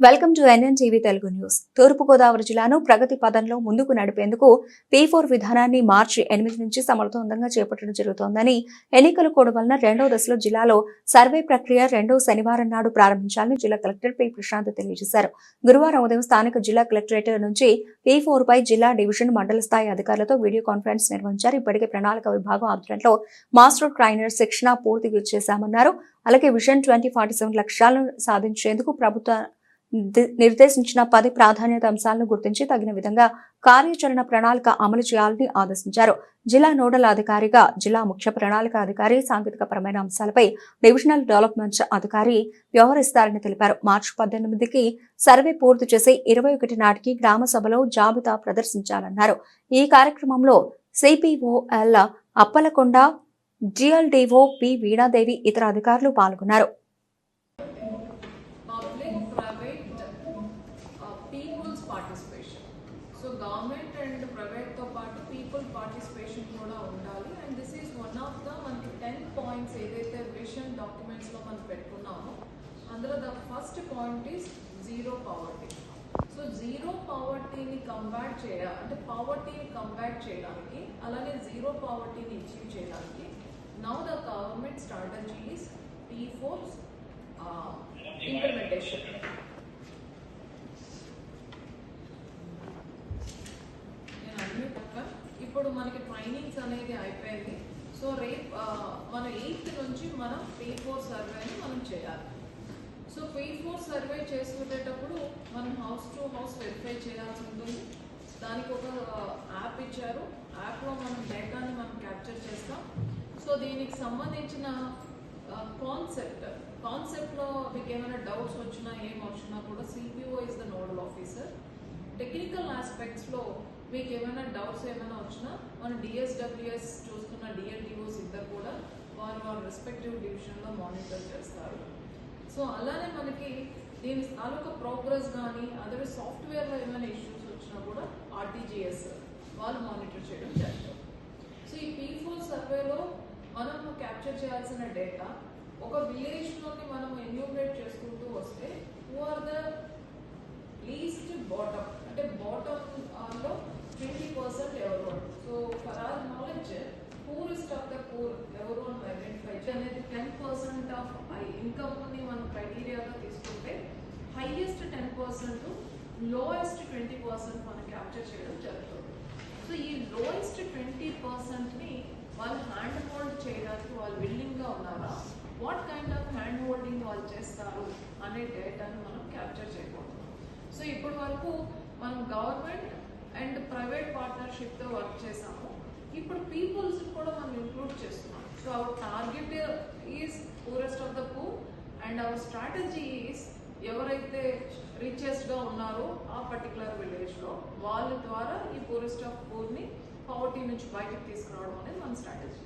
Welcome to NN TV Telugu news. తూర్పుగోదావరి జిల్లాను ప్రగతి పదంలో ముందుకు నడిపేందుకు పీ ఫోర్ విధానాన్ని మార్చి ఎనిమిది నుంచి సమర్థవంతంగా చేపట్టడం జరుగుతోందని ఎన్నికల కోడ్ వలన రెండవ దశలో జిల్లాలో సర్వే ప్రక్రియ రెండో శనివారం నాడు ప్రారంభించాలని జిల్లా కలెక్టర్ పి ప్రశాంత్ తెలియజేశారు. గురువారం ఉదయం స్థానిక జిల్లా కలెక్టరేట్ నుంచి పీ ఫోర్ పై జిల్లా డివిజన్ మండల స్థాయి అధికారులతో వీడియో కాన్ఫరెన్స్ నిర్వహించారు. ఇప్పటికే ప్రణాళిక విభాగం ఆధ్వర్యంలో మాస్టర్ ట్రైనర్ శిక్షణ పూర్తి చేశామన్నారు. అలాగే విజన్ ట్వంటీ ఫార్టీ సెవెన్ లక్ష్యాలను సాధించేందుకు ప్రభుత్వ నిర్దేశించిన పది ప్రాధాన్యత అంశాలను గుర్తించి తగిన విధంగా కార్యాచరణ ప్రణాళిక అమలు చేయాలని ఆదేశించారు. జిల్లా నోడల్ అధికారిగా జిల్లా ముఖ్య ప్రణాళిక అధికారి సాంకేతిక పరమైన అంశాలపై డివిజనల్ డెవలప్మెంట్ అధికారి వ్యవహరిస్తారని తెలిపారు. మార్చి పద్దెనిమిదికి సర్వే పూర్తి చేసి ఇరవై ఒకటి నాటికి గ్రామ సభలో జాబితా ప్రదర్శించాలన్నారు. ఈ కార్యక్రమంలో CPOL Appalakonda DLDO P Veenadevi ఇతర అధికారులు పాల్గొన్నారు. People's participation so government and ప్రైవేట్తో తో పాటు పీపుల్ పార్టిసిపేషన్ కూడా ఉండాలి. And this is one of the మనకి టెన్ పాయింట్స్ ఏదైతే విషన్ డాక్యుమెంట్స్లో మనం పెట్టుకున్నామో అందులో the first point is zero poverty so zero పవర్టీని combat చేయాలి అంటే పవర్టీని కంబ్యాట్ చేయడానికి అలానే జీరో పవర్టీని అచీవ్ చేయడానికి now the government strategy is P force implementation ఇప్పుడు మనకి ట్రైనింగ్స్ అనేది అయిపోయింది. సో రేపు మన ఎయిత్ నుంచి మనం పే ఫోర్ సర్వేని మనం చేయాలి. సో పే ఫోర్ సర్వే చేసుకునేటప్పుడు మనం హౌస్ టు హౌస్ వెరిఫై చేయాల్సి ఉంటుంది. దానికి ఒక యాప్ ఇచ్చారు. యాప్లో మనం డేటాని మనం క్యాప్చర్ చేస్తాం. సో దీనికి సంబంధించిన కాన్సెప్ట్ కాన్సెప్ట్లో మీకు ఏమైనా డౌట్స్ వచ్చినా ఏం వచ్చినా కూడా CPO is the nodal officer technical ఆస్పెక్ట్స్లో మీకు ఏమైనా డౌట్స్ ఏమైనా వచ్చినా మన డిఎస్డబ్ల్యూఎస్ చూస్తున్న డిఎల్డిఓస్ ఇద్దరు కూడా వారు వారి రెస్పెక్టివ్ డివిజన్లో మానిటర్ చేస్తారు. సో అలానే మనకి దీని తాలూకా ప్రోగ్రెస్ కానీ అదే సాఫ్ట్వేర్లో ఏమైనా ఇష్యూస్ వచ్చినా కూడా ఆర్టీజీఎస్ వాళ్ళు మానిటర్ చేయడం జరుగుతుంది. సో ఈ పీ ఫోర్ సర్వేలో మనం క్యాప్చర్ చేయాల్సిన డేటా ఒక విలేజ్లోని మనం ఎన్యూమరేట్ చేసుకుంటూ వస్తే who are the least bottom అంటే బాటమ్లో ట్వంటీ పర్సెంట్ ఎవరు so for our knowledge poorest of the poor ఎవరు అని ఐడెంటిఫై అనేది టెన్ పర్సెంట్ ఆఫ్ ఇన్కమ్ని మనం క్రైటీరియాగా తీసుకుంటే highest ten percent lowest twenty percent మనం క్యాప్చర్ చేయడం జరుగుతుంది. సో ఈ లోయెస్ట్ ట్వంటీ పర్సెంట్ని వాళ్ళు హ్యాండ్ హోల్డ్ చేయడానికి వాళ్ళు విల్లింగ్గా ఉన్నారా? What kind of hand holding వాళ్ళు చేస్తారు అనే డేటాను మనం క్యాప్చర్ చేయబోతున్నాం సో ఇప్పటి వరకు మనం గవర్నమెంట్ అండ్ ప్రైవేట్ పార్ట్నర్షిప్తో వర్క్ చేసాము ఇప్పుడు పీపుల్స్ కూడా మనం ఇంక్లూడ్ చేస్తున్నాం. So our target is poorest of the poor and our strategy is ఎవరైతే రిచెస్ట్గా ఉన్నారో ఆ పర్టికులర్ విలేజ్లో వాళ్ళ ద్వారా ఈ పూరెస్ట్ ఆఫ్ పూర్ని పవర్టీ నుంచి బయటకు తీసుకురావడం అనేది మన స్ట్రాటజీ